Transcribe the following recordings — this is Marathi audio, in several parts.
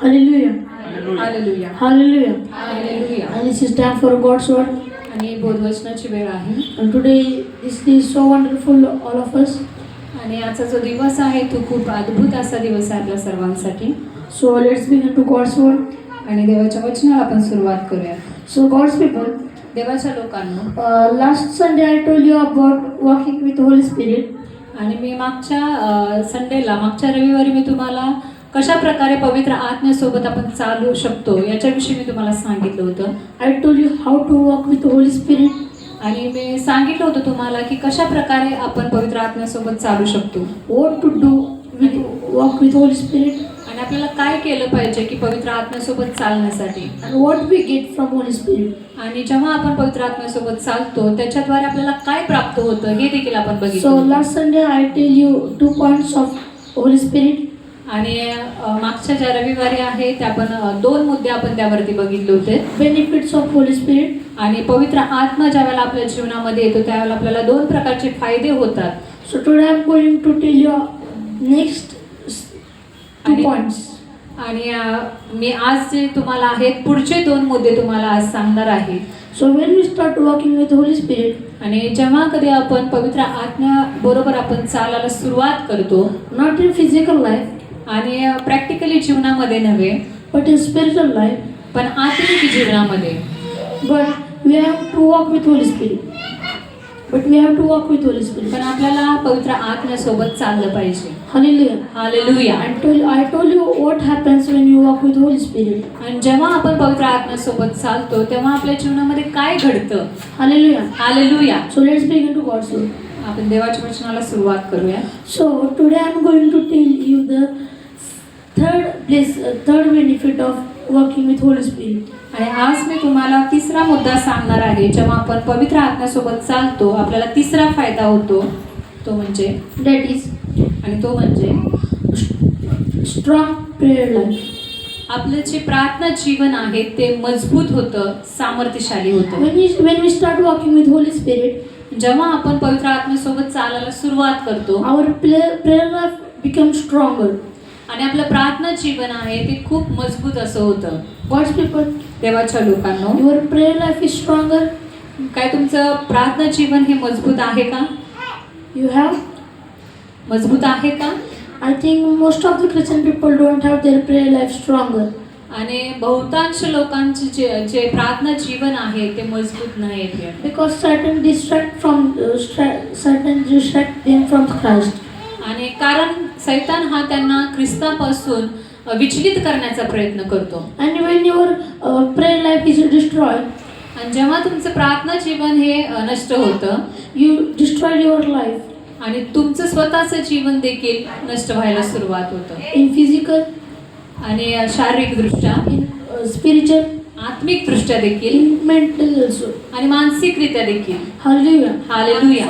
Hallelujah. Hallelujah. Hallelujah. Hallelujah. And this is time आणि बोधवचनाची वेळ आहे. आणि today this is so wonderful all of आणि आजचा जो दिवस आहे तो खूप अद्भुत असा दिवस आहे आपल्या सर्वांसाठी. So let's be to God's word आणि देवाच्या वचनाला आपण सुरुवात करूया. सो गॉड्स पीपल देवाच्या लोकांना. Last Sunday I told you about walking with holy spirit आणि मी मागच्या uh, संडेला मागच्या रविवारी मी तुम्हाला कशा प्रकारे पवित्र आत्म्यासोबत आपण चालू शकतो याच्याविषयी मी तुम्हाला सांगितलं होतं told you how to walk with the Holy Spirit. आणि मी सांगितलं होतं तुम्हाला की कशा प्रकारे आपण पवित्र आत्म्यासोबत चालू शकतो What to do with walk with Holy Spirit. आणि आपल्याला काय केलं पाहिजे की पवित्र आत्म्यासोबत चालण्यासाठी what we get from Holy Spirit. आणि जेव्हा आपण पवित्र आत्म्यासोबत चालतो त्याच्याद्वारे आपल्याला काय प्राप्त होतं हे देखील आपण बघितलं last Sunday I tell you two points of Holy Spirit. आणि मागच्या ज्या रविवारी आहे त्या आपण दोन मुद्दे आपण त्यावरती बघितले होते. Benefits of Holy Spirit. आणि पवित्र आत्मा ज्या वेळेला आपल्या जीवनामध्ये येतो त्यावेळेला आपल्याला दोन प्रकारचे फायदे होतात. So today I'm going to tell you next s- two आणि- मी आज जे तुम्हाला आहेत पुढचे दोन मुद्दे तुम्हाला आज सांगणार आहे. So when we start walking with Holy Spirit, आणि जेव्हा कधी आपण पवित्र आत्म्या बरोबर आपण चालायला सुरुवात करतो not in physical life, आणि प्रॅक्टिकली जीवनामध्ये नव्हे बट इन स्पिरिच्युअल लाईफ पण आत्मिक जीवनामध्ये. But we have to walk with holy spirit but we have to walk with holy spirit पण आपल्याला पवित्र आत्म्यासोबत चाललं पाहिजे. I told you what happens you walk with holy spirit आणि जेव्हा आपण पवित्र आत्म्यासोबत चालतो तेव्हा आपल्या जीवनामध्ये काय घडतं? Hallelujah hallelujah so let's begin to God आपण देवाच्या वचनाला सुरुवात करूया. So today I am going to tell you the third place third benefit of working with holy spirit आणि आज मी तुम्हाला तिसरा मुद्दा सांगणार आहे जेव्हा आपण पवित्र आत्म्यासोबत चालतो आपल्याला तिसरा फायदा होतो तो म्हणजे? डेट इज आणि तो म्हणजे? स्ट्रॉंग प्रेयर लाईफ आपलं जे प्रार्थना जीवन आहे ते मजबूत होतं सामर्थ्यशाली होतं. When you when we start walking with holy spirit जेव्हा आपण पवित्र आत्मेसोबत चालायला सुरुवात करतो our play prayer life become stronger आणि आपलं प्रार्थना जीवन आहे ते खूप मजबूत असं होतं. वॉट्स पीपल देवाच्या लोकांना your prayer life is stronger काय तुमचं प्रार्थना जीवन हे मजबूत आहे का? यू हॅव मजबूत आहे का? I think most of the Christian people don't have their prayer life stronger आणि बहुतांश लोकांचे जे जे प्रार्थना जीवन आहे ते मजबूत नाही आहे. Because Satan distract from Satan distract from Christ आणि कारण सैतान हा त्यांना ख्रिस्तापासून विचलित करण्याचा प्रयत्न करतो when your uh, prayer life is destroyed, आणि जेव्हा तुमचं प्रार्थना जीवन हे नष्ट होतं you destroy your life आणि तुमचं स्वतःचं जीवन देखील नष्ट व्हायला सुरुवात होतं in physical, आणि अ, शारीरिकदृष्ट्या in uh, spiritual, आत्मिकदृष्ट्या देखील also. आणि मानसिकरित्या देखील Hallelujah. Hallelujah.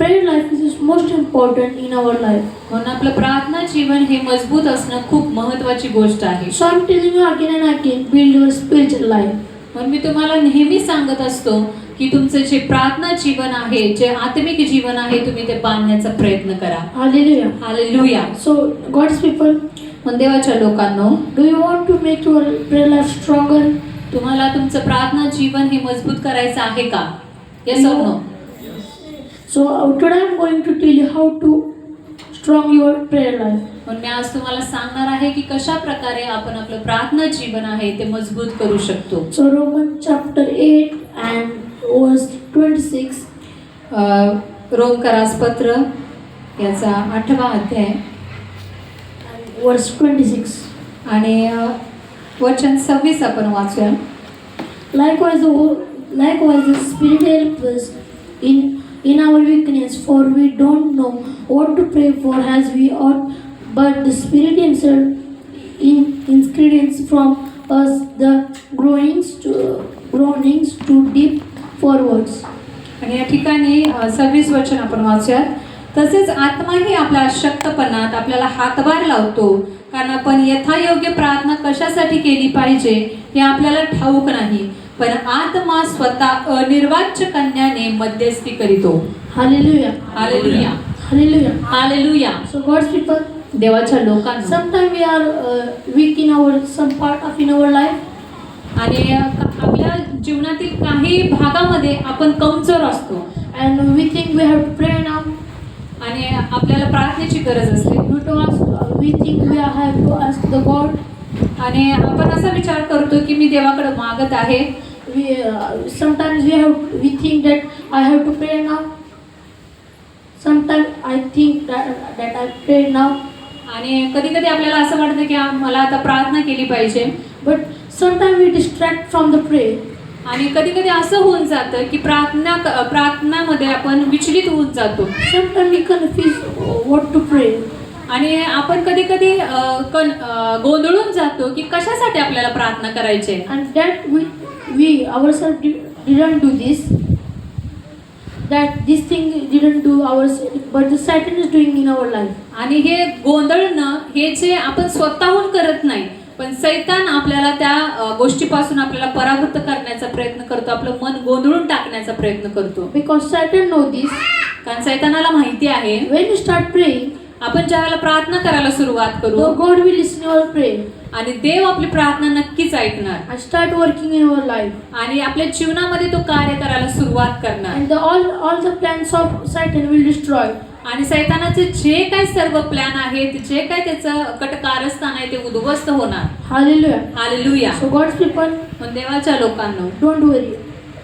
Prayer life is most important in our life. म्हणून आपलं प्रार्थना जीवन हे मजबूत असणं खूप महत्वाची गोष्ट आहे So I'm telling you again and again, build your spiritual life. म्हणून मी तुम्हाला नेहमी सांगत असतो की तुमचं जे प्रार्थना जीवन आहे जे आत्मिक जीवन आहे तुम्ही ते बांधण्याचा प्रयत्न करा Hallelujah. Hallelujah So God's people, पण देवाच्या लोकांनो do you want to make your prayer life stronger? तुम्हाला तुमचं प्रार्थना जीवन हे मजबूत करायचं आहे का yes. No So uh, today I'm going to tell you how to strong your prayer life. म्हणून मी आज तुम्हाला सांगणार आहे की कशा प्रकारे आपण आपलं प्रार्थना जीवन आहे ते मजबूत करू शकतो So Romans chapter 8 and verse 26. अ, रोमकरास पत्र याचा आठवा अध्याय and Verse 26. आणि वचन सव्वीस आपण वाचूया Likewise, the wo- likewise the Spirit helps us in our weakness, for we don't know what to pray for as we ought, but the Spirit Himself in inscriptions from us the groanings to groanings to deep forwards. आणि या ठिकाणी सव्वीस वचन आपण वाचूयात तसेच आत्माही आपल्या शक्तपणात आपल्याला हातभार लावतो कारण आपण यथायोग्य प्रार्थना कशासाठी केली पाहिजे हे आपल्याला ठाऊक नाही. पण आत्मा स्वतः अनिर्वाच्य कन्याने मध्यस्थी करीतो. Hallelujah. Hallelujah Hallelujah. Hallelujah So God's people, देवाच्या लोकांना. are uh, weak in our some part of in our life, आणि आपल्या जीवनातील काही भागामध्ये आपण कमजोर असतो. And we think we have to pray now. आणि आपल्याला प्रार्थनेची गरज असते. We to we think we are have to ask the God आणि आपण असा विचार करतो की मी देवाकडं मागत आहे. We sometimes we have we think that I have to pay now sometime I think that I pay now आणि कधी कधी आपल्याला असं वाटतं की मला आता प्रार्थना केली पाहिजे. But sometime we distract from the pray आणि कधी कधी असं होऊन जातं की प्रार्थना प्रार्थनामध्ये आपण विचलित होऊन जातो. Sometime we confuse what to pray आणि आपण कधी कधी गोंधळून जातो की कशासाठी आपल्याला प्रार्थना करायची we ourselves di- didn't do this. That this thing didn't do ourselves but the satan is doing in our life. आणि हे गोंधळणं हे जे आपण स्वतःहून करत नाही पण सैतान आपल्याला त्या गोष्टीपासून आपल्याला परावृत्त करण्याचा प्रयत्न करतो आपलं मन गोंधळून टाकण्याचा प्रयत्न करतो. Because satan know this. कारण सैतानाला माहिती आहे when you start praying आपण ज्या वेळेला प्रार्थना करायला सुरुवात करू God will listen your prayer आणि देव आपली प्रार्थना नक्कीच ऐकणार. I start working in your life आणि आपल्या जीवनामध्ये तो कार्य करायला सुरुवात करणार. The all all the plans of Satan will destroy आणि सैतानाचे जे काय सर्व प्लॅन आहेत जे काय त्याचं कटकारस्थान आहे ते उद्ध्वस्त होणार. हालेलुया सो गॉड्स पीपल देवाच्या लोकांना डोंट वरी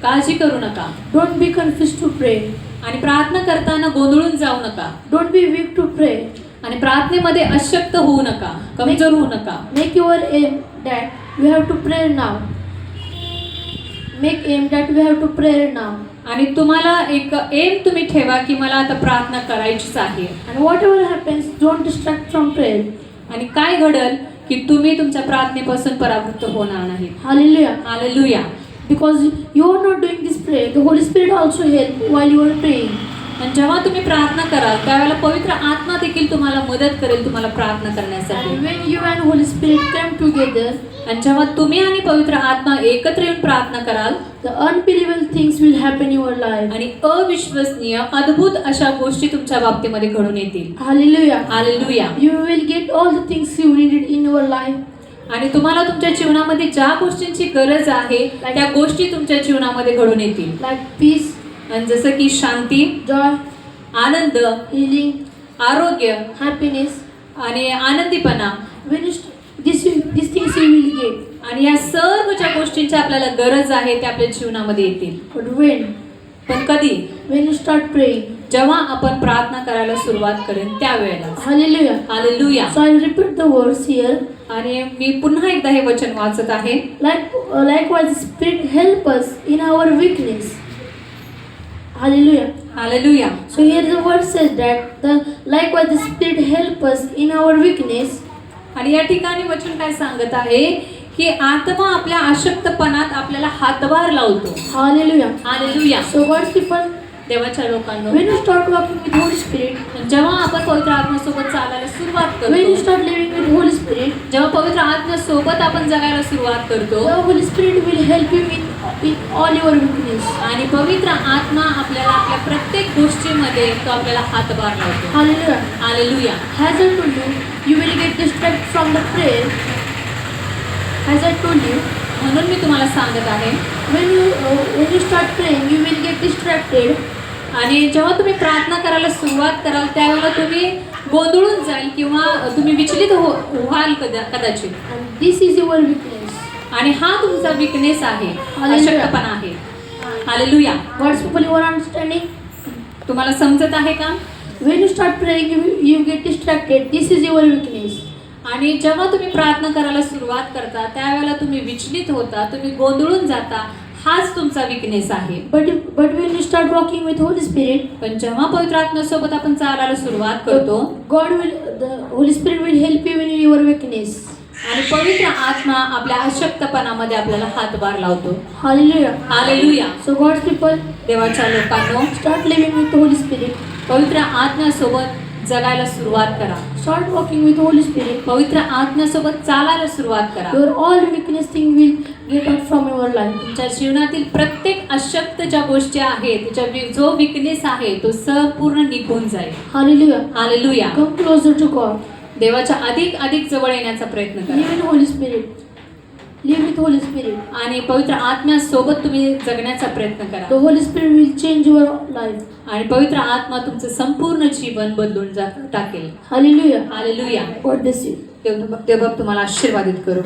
काळजी करू नका. Don't be confuse to pray आणि प्रार्थना करताना गोंधळून जाऊ नका. Don't be weak to pray आणि प्रार्थनेमध्ये अशक्त होऊ नका कमजोर होऊ नका. Make your aim that you have to prayer now make aim that you have to prayer now आणि तुम्हाला एक एम तुम्ही ठेवा की मला आता प्रार्थना करायचीच आहे. आणि whatever happens don't distract from prayer आणि काय घडल की तुम्ही तुमच्या प्रार्थनेपासून परावृत्त होणार नाही hallelujah hallelujah because you are not doing this prayer the holy spirit also help why you are praying आणि जेव्हा तुम्ही प्रार्थना कराल त्यावेळेला पवित्र आत्मा देखील तुम्हाला मदत करेल तुम्हाला प्रार्थना करण्यासाठी. When you and holy spirit come together आणि जेव्हा तुम्ही आणि पवित्र आत्मा एकत्र येऊन प्रार्थना कराल तर unbelievable things will happen your life आणि अविश्वसनीय अद्भुत अशा गोष्टी तुमच्या बाबतीमध्ये घडून येतील. Hallelujah hallelujah you will get all the things you needed in your life आणि तुम्हाला तुमच्या जीवनामध्ये ज्या गोष्टींची गरज आहे त्या गोष्टी तुमच्या जीवनामध्ये घडून येतील Like peace, आणि जसं की शांती joy, आनंद healing, आरोग्य happiness. आणि आनंदीपणा. आणि या सर्व ज्या गोष्टींची आपल्याला गरज आहे त्या आपल्या जीवनामध्ये येतील when? पण कधी you start praying. जेव्हा आपण प्रार्थना करायला सुरुवात करेन त्यावेळेला Hallelujah. Hallelujah So I'll repeat the words here. आणि मी पुन्हा एकदा हे वचन वाचत आहे. Likewise spirit help us in our weakness hallelujah hallelujah so here the word says that the likewise the spirit help in our weakness आणि या ठिकाणी वचन काय सांगत आहे? की आत्मा आपल्या अशक्तपणात आपल्याला हातभार लावतो. Hallelujah hallelujah so word people देवाच्या लोकांना. When you start walking with holy spirit जेव्हा आपण पवित्र आत्म्यासोबत चालायला सुरुवात करतो when you start living with holy spirit जेव्हा पवित्र आत्म्यासोबत आपण जगायला सुरुवात करतो holy spirit will help you with in all your weakness आणि पवित्र आत्मा आपल्याला आपल्या प्रत्येक गोष्टीमध्ये तो आपल्याला हातभार लावतो. Hallelujah hallelujah has a to you you will get from the prayer has a to you म्हणून मी तुम्हाला सांगत आहे. When you when you start praying you will get distracted आणि जेव्हा तुम्ही प्रार्थना करायला सुरुवात कराल त्यावेळेला तुम्ही गोंधळून जाईल किंवा तुम्ही विचलित हो व्हाल कदा कदाचित. दिस इज युअर विकनेस आणि हा तुमचा विकनेस आहे. अशक्तपणा आहे. Alleluia what's people your understanding तुम्हाला समजत आहे का? When you start praying you you get distracted this is your weakness आणि जेव्हा तुम्ही प्रार्थना करायला सुरुवात करता त्यावेळेला तुम्ही विचलित होता तुम्ही गोंधळून जाता हाच तुमचा विकनेस आहे but when you start walking with Holy Spirit, पण जेव्हा पवित्र आत्म्यासोबत आपण चालायला सुरुवात करतो will, the Holy Spirit will help you in your weakness. आणि पवित्र आत्मा आपल्या अशक्तपणामध्ये आपल्याला हातभार लावतो. हालेलुया So God's people, देवाच्या लोकांनो living with the Holy Spirit. पवित्र आत्म्यासोबत जगायला सुरुवात करा. Short walking with holy spirit पवित्र आत्म्यासोबत चालायला सुरुवात करा. Your all weakness thing will get up from your life तुमच्या जीवनातील प्रत्येक अशक्त ज्या गोष्टी आहेत तिच्या जो विकनेस आहे तो संपूर्ण निघून जाईल. Hallelujah hallelujah come closer to God देवाच्या अधिक अधिक जवळ येण्याचा प्रयत्न करा. Holy spirit With Holy Spirit. आणि पवित्र आत्म्यासोबत तुम्ही जगण्याचा प्रयत्न करा Holy Spirit will change your life. आणि पवित्र आत्मा तुमचं संपूर्ण जीवन बदलून जा टाकेल Hallelujah. Hallelujah God bless you. देव देव बाप तुम्हाला आशीर्वादित करू